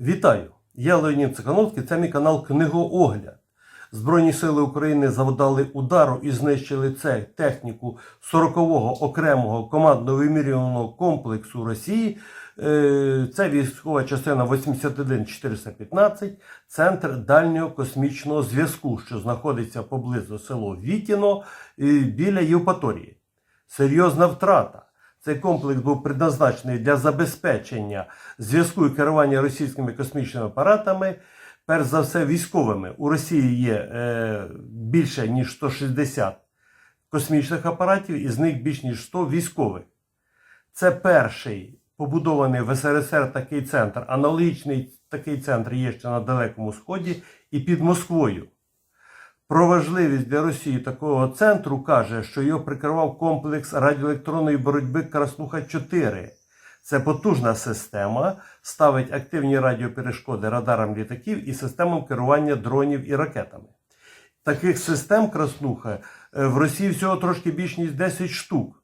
Вітаю! Я Леонід Цикановський, це мій канал Книгоогляд. Збройні сили України завдали удару і знищили це техніку 40-го окремого командно-вимірюваного комплексу Росії. Е, Це військова частина 81415, центр дальнього космічного зв'язку, що знаходиться поблизу село Вітіно е, біля Євпаторії. Серйозна втрата. Цей комплекс був предназначений для забезпечення зв'язку і керування російськими космічними апаратами, перш за все військовими. У Росії є е, більше ніж 160 космічних апаратів, із них більш ніж 100 військових. Це перший побудований в СРСР такий центр. Аналогічний такий центр є ще на Далекому Сході і під Москвою. Про важливість для Росії такого центру каже, що його прикривав комплекс радіоелектронної боротьби Краснуха 4. Це потужна система, ставить активні радіоперешкоди радарам літаків і системам керування дронів і ракетами. Таких систем Краснуха в Росії всього трошки більш ніж 10 штук.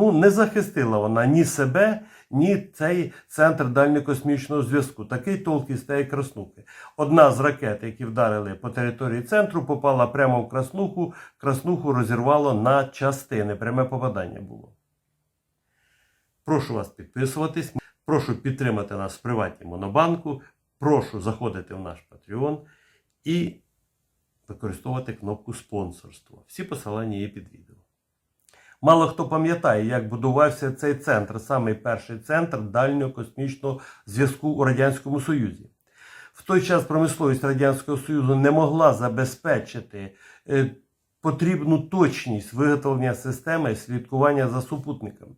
Ну, не захистила вона ні себе, ні цей центр дальньокосмічного зв'язку. Такий толк із тієї краснухи. Одна з ракет, які вдарили по території центру, попала прямо в краснуху. Краснуху розірвало на частини. Пряме попадання було. Прошу вас підписуватись. Прошу підтримати нас в приватній монобанку. Прошу заходити в наш Patreon і використовувати кнопку спонсорство. Всі посилання є під відео. Мало хто пам'ятає, як будувався цей центр, самий перший центр дальнього космічного зв'язку у Радянському Союзі. В той час промисловість Радянського Союзу не могла забезпечити е, потрібну точність виготовлення системи слідкування за супутниками.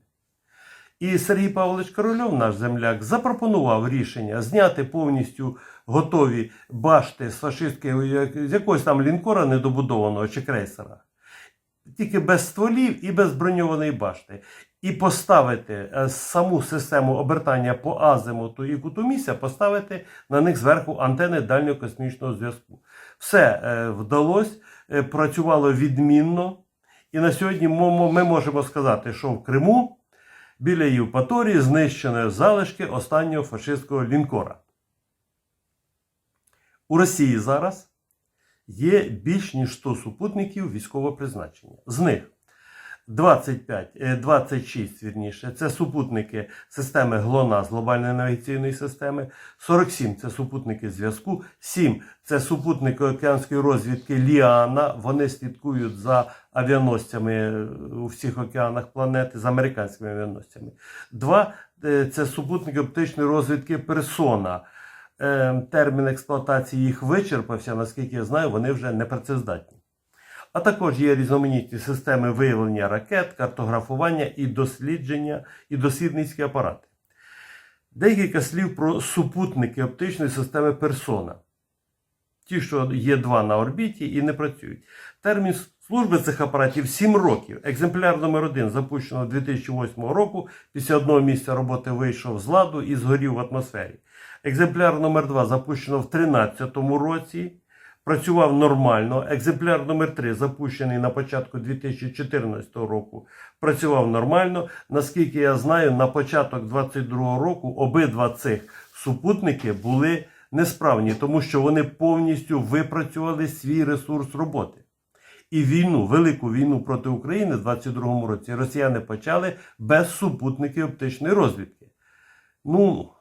І Сергій Павлович Корольов, наш земляк, запропонував рішення зняти повністю готові башти з фашистського з якогось там лінкора недобудованого чи крейсера тільки без стволів і без броньованої башти. І поставити е, саму систему обертання по азимуту і куту місця, поставити на них зверху антени дальнього космічного зв'язку. Все е, вдалося, е, працювало відмінно. І на сьогодні ми можемо сказати, що в Криму біля Євпаторії знищені залишки останнього фашистського лінкора. У Росії зараз є більш ніж 100 супутників військового призначення. З них 25, е, 26, вірніше, це супутники системи ГЛОНАСС, глобальної навігаційної системи, 47 це супутники зв'язку, 7 це супутники океанської розвідки Ліана. Вони слідкують за авіаносцями у всіх океанах планети, з американськими авіаносцями. 2 це супутники оптичної розвідки Персона. Е, термін експлуатації їх вичерпався, наскільки я знаю, вони вже не працездатні. А також є різноманітні системи виявлення ракет, картографування і дослідження, і дослідницькі апарати. Декілька слів про супутники оптичної системи Персона. Ті, що є два на орбіті і не працюють. Термін служби цих апаратів 7 років. Екземпляр номер 1 запущено 2008 року. Після одного місця роботи вийшов з ладу і згорів в атмосфері. Екземпляр номер 2 запущено в 2013 році. Працював нормально. Екземпляр номер 3 запущений на початку 2014 року. Працював нормально. Наскільки я знаю, на початок 2022 року обидва цих супутники були несправні, тому що вони повністю випрацювали свій ресурс роботи. І війну, велику війну проти України в 2022 році росіяни почали без супутників оптичної розвідки. Ну,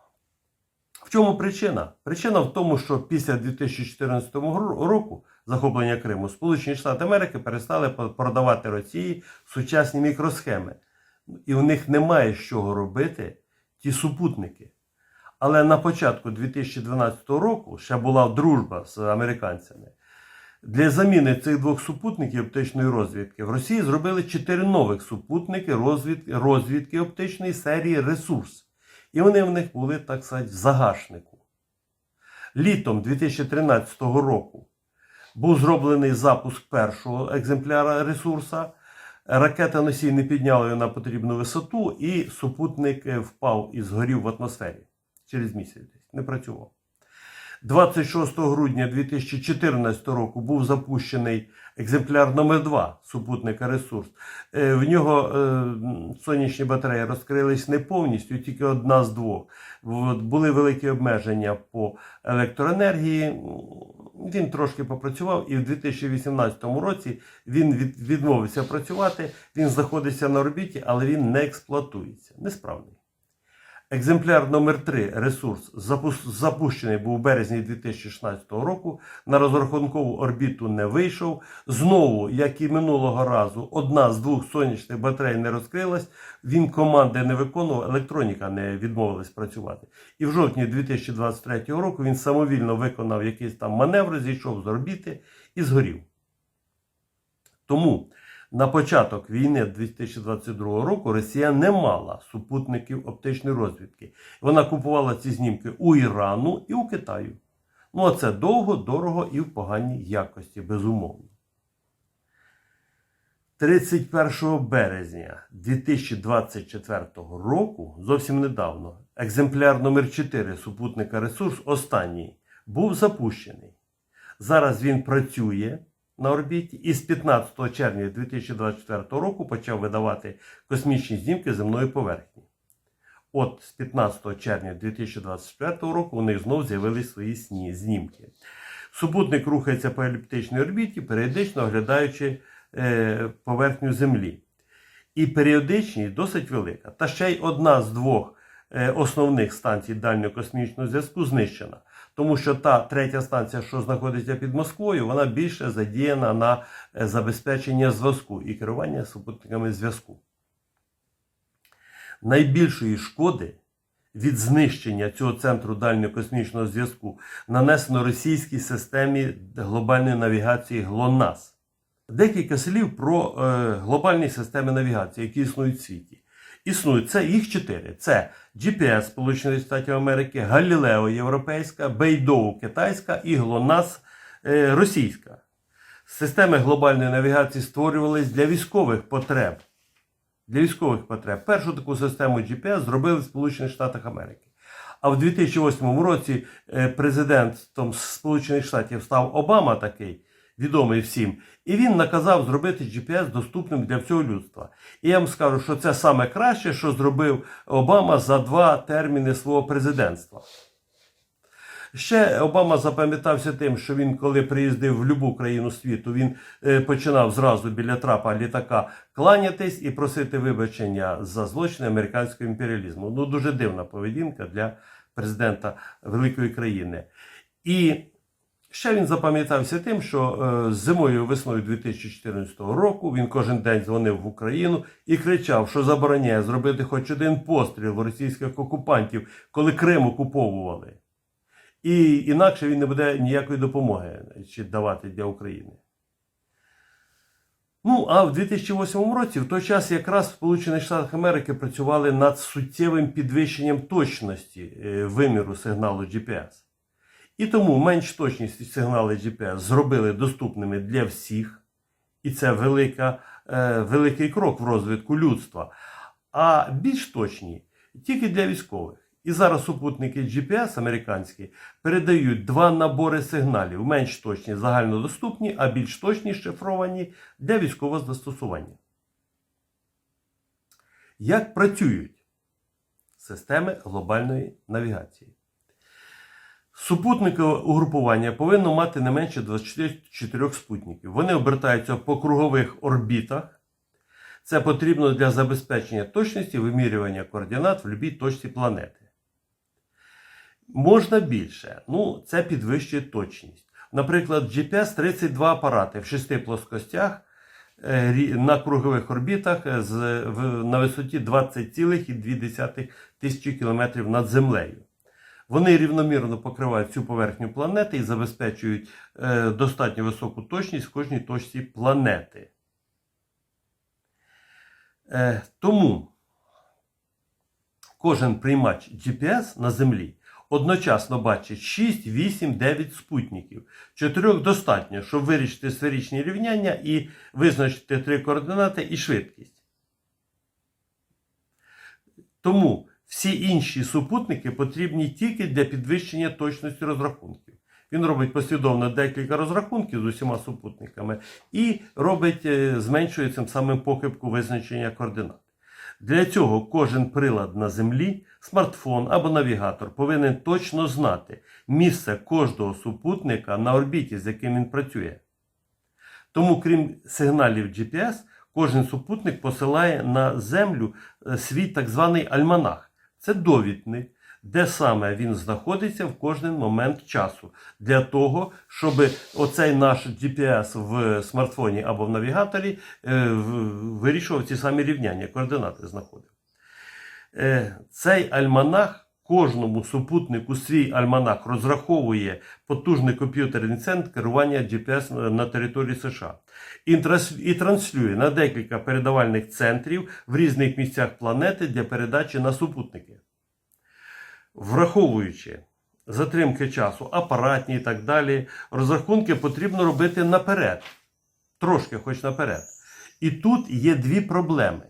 в чому причина? Причина в тому, що після 2014 року захоплення Криму Сполучені Штати Америки перестали продавати Росії сучасні мікросхеми. І у них немає з чого робити ті супутники. Але на початку 2012 року ще була дружба з американцями. Для заміни цих двох супутників оптичної розвідки в Росії зробили чотири нових супутники розвідки, розвідки оптичної серії Ресурс. І вони в них були, так сказати, в загашнику. Літом 2013 року був зроблений запуск першого екземпляра ресурса. Ракета носій не підняла його на потрібну висоту, і супутник впав і згорів в атмосфері через місяць. Не працював. 26 грудня 2014 року був запущений екземпляр номер 2 супутника ресурс. Е, В нього е, сонячні батареї розкрились не повністю, тільки одна з двох. Були великі обмеження по електроенергії. Він трошки попрацював, і в 2018 році він відмовився працювати. Він знаходиться на орбіті, але він не експлуатується. Несправний. Екземпляр номер 3 ресурс запущений був у березні 2016 року. На розрахункову орбіту не вийшов. Знову, як і минулого разу, одна з двох сонячних батарей не розкрилась. Він команди не виконував, електроніка не відмовилась працювати. І в жовтні 2023 року він самовільно виконав якийсь там маневр, зійшов з орбіти і згорів. Тому на початок війни 2022 року Росія не мала супутників оптичної розвідки. Вона купувала ці знімки у Ірану і у Китаю. Ну а це довго, дорого і в поганій якості, безумовно. 31 березня 2024 року, зовсім недавно, екземпляр номер 4 супутника ресурс, останній, був запущений. Зараз він працює на орбіті і з 15 червня 2024 року почав видавати космічні знімки земної поверхні. От з 15 червня 2024 року у них знов з'явились свої сні, знімки. Супутник рухається по еліптичній орбіті, періодично оглядаючи е, поверхню Землі. І періодичність досить велика. Та ще й одна з двох е, основних станцій дальнього космічного зв'язку знищена. Тому що та третя станція, що знаходиться під Москвою, вона більше задіяна на е, забезпечення зв'язку і керування супутниками зв'язку. Найбільшої шкоди від знищення цього центру дальнього космічного зв'язку нанесено російській системі глобальної навігації ГЛОНАСС. Декілька слів про е, глобальні системи навігації, які існують в світі. Існують це їх чотири: це GPS Сполучених Штатів Америки, Галілео Європейська, Бейдоу Китайська і ГЛОНАСС е, Російська. Системи глобальної навігації створювались для військових потреб. Для військових потреб. Першу таку систему GPS зробили в Сполучених Штатах Америки. А в 2008 році е, президентом Сполучених Штатів став Обама такий, відомий всім, і він наказав зробити GPS доступним для всього людства. І я вам скажу, що це саме краще, що зробив Обама за два терміни свого президентства. Ще Обама запам'ятався тим, що він, коли приїздив в будь-яку країну світу, він е, починав зразу біля трапа літака кланятись і просити вибачення за злочини американського імперіалізму. Ну, дуже дивна поведінка для президента великої країни. І ще він запам'ятався тим, що е, зимою весною 2014 року він кожен день дзвонив в Україну і кричав, що забороняє зробити хоч один постріл російських окупантів, коли Крим окуповували. І інакше він не буде ніякої допомоги чи давати для України. Ну, а в 2008 році, в той час, якраз в Сполучених Штатах Америки працювали над суттєвим підвищенням точності е, виміру сигналу GPS. І тому менш точність сигнали GPS зробили доступними для всіх, і це велика, е, великий крок в розвитку людства. А більш точні тільки для військових. І зараз супутники GPS американські передають два набори сигналів: менш точні загальнодоступні, а більш точні шифровані для військового застосування. Як працюють системи глобальної навігації? Супутникове угрупування повинно мати не менше 24 спутників. Вони обертаються по кругових орбітах. Це потрібно для забезпечення точності вимірювання координат в будь-якій точці планети. Можна більше. Ну, це підвищує точність. Наприклад, GPS 32 апарати в шести плоскостях е, на кругових орбітах е, на висоті 20,2 тисячі кілометрів над землею. Вони рівномірно покривають всю поверхню планети і забезпечують е, достатньо високу точність в кожній точці планети. Е, тому кожен приймач GPS на Землі одночасно бачить 6, 8, 9 спутників. Чотирьох достатньо, щоб вирішити сферичні рівняння і визначити три координати і швидкість. Тому всі інші супутники потрібні тільки для підвищення точності розрахунків. Він робить послідовно декілька розрахунків з усіма супутниками і робить, е, зменшує цим самим похибку визначення координат. Для цього кожен прилад на землі, смартфон або навігатор повинен точно знати місце кожного супутника на орбіті, з яким він працює. Тому, крім сигналів GPS, кожен супутник посилає на Землю е, свій так званий альманах. Це довідник, де саме він знаходиться в кожен момент часу. Для того, щоб оцей наш GPS в смартфоні або в навігаторі е, вирішував ці самі рівняння, координати знаходив. Е, Цей альманах кожному супутнику свій альманах розраховує потужний комп'ютерний центр керування GPS на території США і транслює на декілька передавальних центрів в різних місцях планети для передачі на супутники. Враховуючи затримки часу, апаратні і так далі, розрахунки потрібно робити наперед, трошки хоч наперед. І тут є дві проблеми.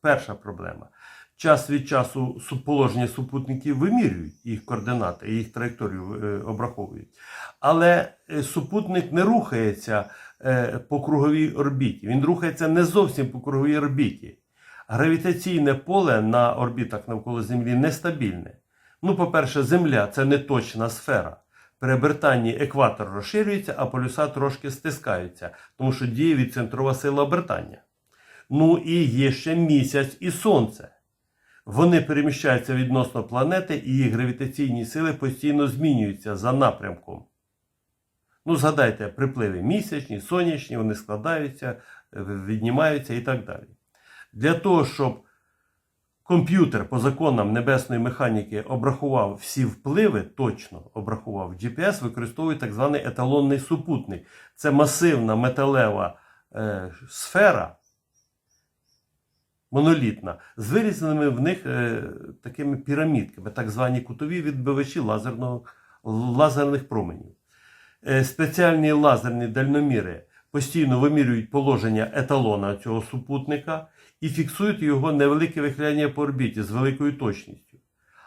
Перша проблема. Час від часу положення супутників вимірюють їх координати, їх траєкторію е, обраховують. Але е, супутник не рухається е, по круговій орбіті. Він рухається не зовсім по круговій орбіті. Гравітаційне поле на орбітах навколо Землі нестабільне. Ну, по-перше, Земля це не точна сфера. При обертанні екватор розширюється, а полюса трошки стискаються, тому що діє відцентрова сила обертання. Ну і є ще місяць і сонце. Вони переміщаються відносно планети, і їх гравітаційні сили постійно змінюються за напрямком. Ну, згадайте, припливи місячні, сонячні, вони складаються, е, віднімаються і так далі. Для того, щоб комп'ютер по законам небесної механіки обрахував всі впливи, точно обрахував, GPS використовує так званий еталонний супутник. Це масивна металева е, сфера, монолітна, з вирізаними в них е, такими пірамідками, так звані кутові відбивачі лазерного, лазерних променів. Е, спеціальні лазерні дальноміри постійно вимірюють положення еталона цього супутника і фіксують його невелике вихиляння по орбіті з великою точністю.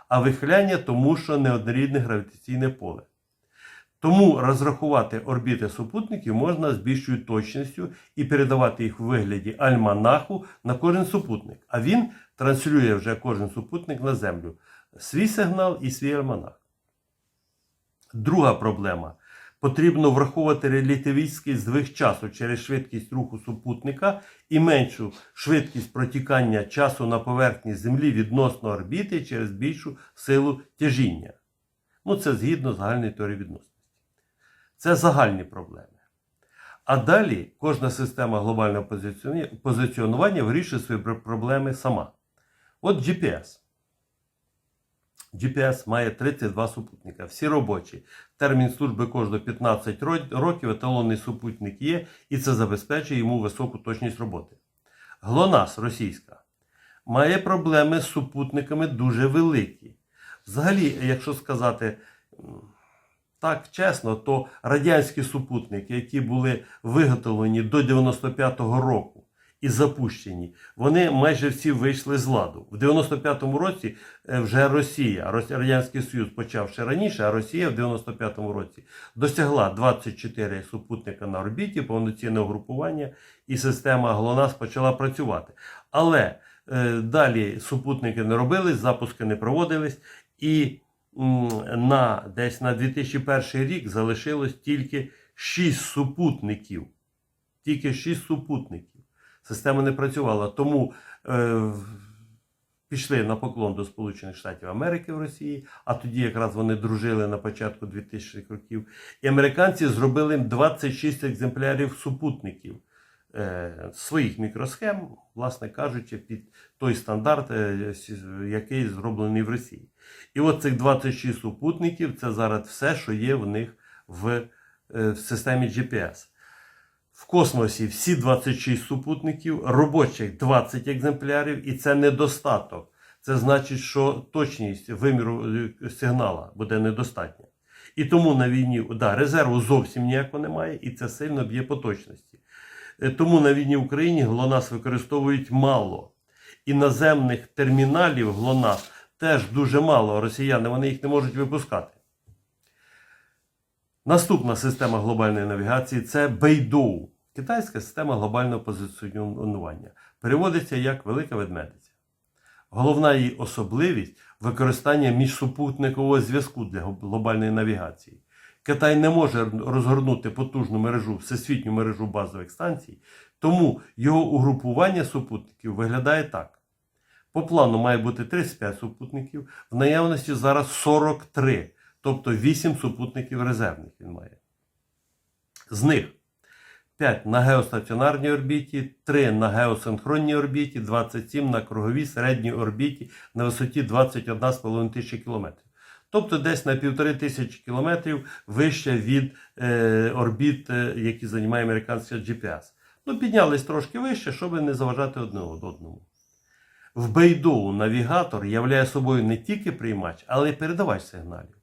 А вихиляння тому, що неоднорідне гравітаційне поле. Тому розрахувати орбіти супутників можна з більшою точністю і передавати їх у вигляді альманаху на кожен супутник. А він транслює вже кожен супутник на Землю свій сигнал і свій альманах. Друга проблема. Потрібно враховувати релятивістський здвиг часу через швидкість руху супутника і меншу швидкість протікання часу на поверхні Землі відносно орбіти через більшу силу тяжіння. Ну, це згідно загальної теорії відносності. Це загальні проблеми. А далі кожна система глобального позиціонування вирішує свої проблеми сама. От GPS. GPS має 32 супутника, всі робочі. Термін служби кожного 15 років, еталонний супутник є, і це забезпечує йому високу точність роботи. ГЛОНАСС російська має проблеми з супутниками дуже великі. Взагалі, якщо сказати так чесно, то радянські супутники, які були виготовлені до 95-го року і запущені, вони майже всі вийшли з ладу. В 95-му році е, вже Росія, Рос- Радянський Союз почав ще раніше, а Росія в 95-му році досягла 24 супутника на орбіті, повноцінне угрупування, і система ГЛОНАСС почала працювати. Але е, далі супутники не робились, запуски не проводились, і на десь на 2001 рік залишилось тільки 6 супутників. Тільки 6 супутників. Система не працювала. Тому е, пішли на поклон до Сполучених Штатів Америки в Росії, а тоді якраз вони дружили на початку 2000-х років. І американці зробили їм 26 екземплярів супутників е, своїх мікросхем, власне кажучи, під той стандарт, е, який зроблений в Росії. І от цих 26 супутників це зараз все, що є в них в, е, в системі GPS. В космосі всі 26 супутників, робочих 20 екземплярів, і це недостаток. Це значить, що точність виміру е, сигнала буде недостатня. І тому на війні да, резерву зовсім ніякого немає, і це сильно б'є по точності. Е, Тому на війні в Україні ГЛОНАСС використовують мало. І наземних терміналів ГЛОНАСС теж дуже мало. Росіяни вони їх не можуть випускати. Наступна система глобальної навігації це Бейдоу, китайська система глобального позиціонування. Переводиться як велика ведмедиця. Головна її особливість використання міжсупутникового зв'язку для глобальної навігації. Китай не може розгорнути потужну мережу, всесвітню мережу базових станцій, тому його угрупування супутників виглядає так. По плану має бути 35 супутників, в наявності зараз 43, тобто 8 супутників резервних він має. З них 5 на геостаціонарній орбіті, 3 на геосинхронній орбіті, 27 на круговій середній орбіті на висоті 21,5 тисячі кілометрів. Тобто десь на півтори тисячі кілометрів вище від е, орбіт, е, які займає американська GPS. Ну, піднялись трошки вище, щоб не заважати одне одному. В Бейдоу навігатор являє собою не тільки приймач, але й передавач сигналів.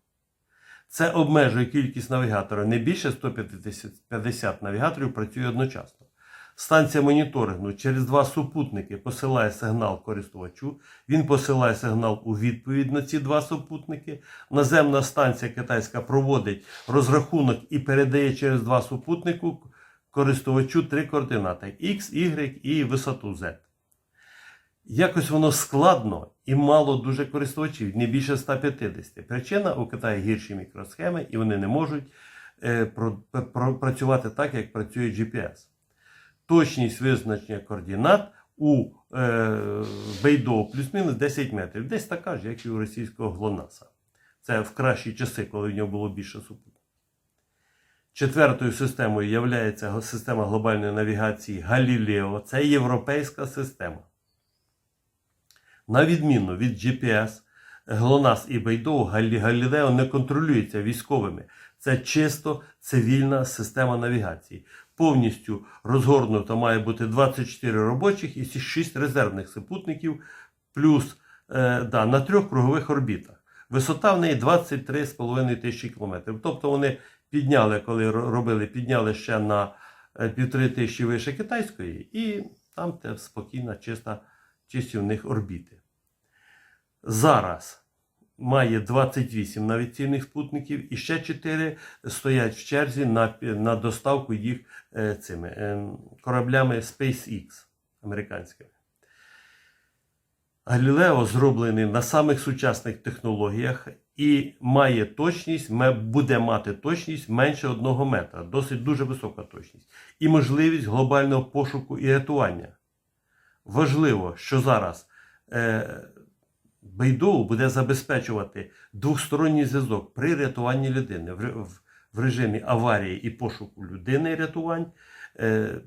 Це обмежує кількість навігаторів. Не більше 150 навігаторів працює одночасно. Станція моніторингу через два супутники посилає сигнал користувачу. Він посилає сигнал у відповідь на ці два супутники. Наземна станція китайська проводить розрахунок і передає через два супутники користувачу три координати X, Y і висоту Z. Якось воно складно і мало дуже користувачів, не більше 150. Причина у Китаї гірші мікросхеми, і вони не можуть е, працювати так, як працює GPS. Точність визначення координат у е, Бейдо плюс-мінус 10 метрів. Десь така ж, як і у російського ГЛОНАСА. Це в кращі часи, коли в нього було більше супутників. Четвертою системою є система глобальної навігації Галілео. Це європейська система. На відміну від GPS, GLONASS і Бейдоу, Галілео не контролюється військовими. Це чисто цивільна система навігації. Повністю розгорнута має бути 24 робочих і 6 резервних супутників, плюс е, да, на трьох кругових орбітах. Висота в неї 23,5 тисячі кілометрів. Тобто вони підняли, коли робили, підняли ще на півтори тисячі вище китайської, і там те спокійна, чиста, чисті орбіти. Зараз має 28 навіційних спутників і ще 4 стоять в черзі на на доставку їх е, цими е, кораблями SpaceX американськими. Галілео зроблений на самих сучасних технологіях і має точність, буде мати точність менше 1 метра, досить дуже висока точність, і можливість глобального пошуку і рятування. Важливо, що зараз е, Бейдоу буде забезпечувати двосторонній зв'язок при рятуванні людини в, в, в режимі аварії і пошуку людини рятувань. Е,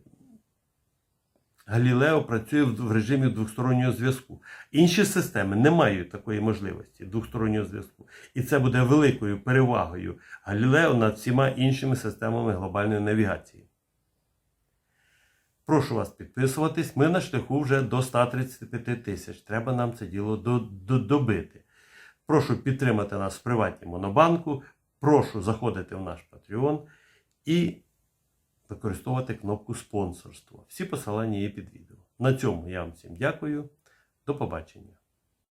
Галілео працює в режимі двостороннього зв'язку. Інші системи не мають такої можливості двостороннього зв'язку. І це буде великою перевагою Галілео над всіма іншими системами глобальної навігації. Прошу вас підписуватись. Ми на шляху вже до 135 тисяч. Треба нам це діло добити. Прошу підтримати нас в приватній монобанку. Прошу заходити в наш Patreon і використовувати кнопку спонсорство. Всі посилання є під відео. На цьому я вам всім дякую. До побачення.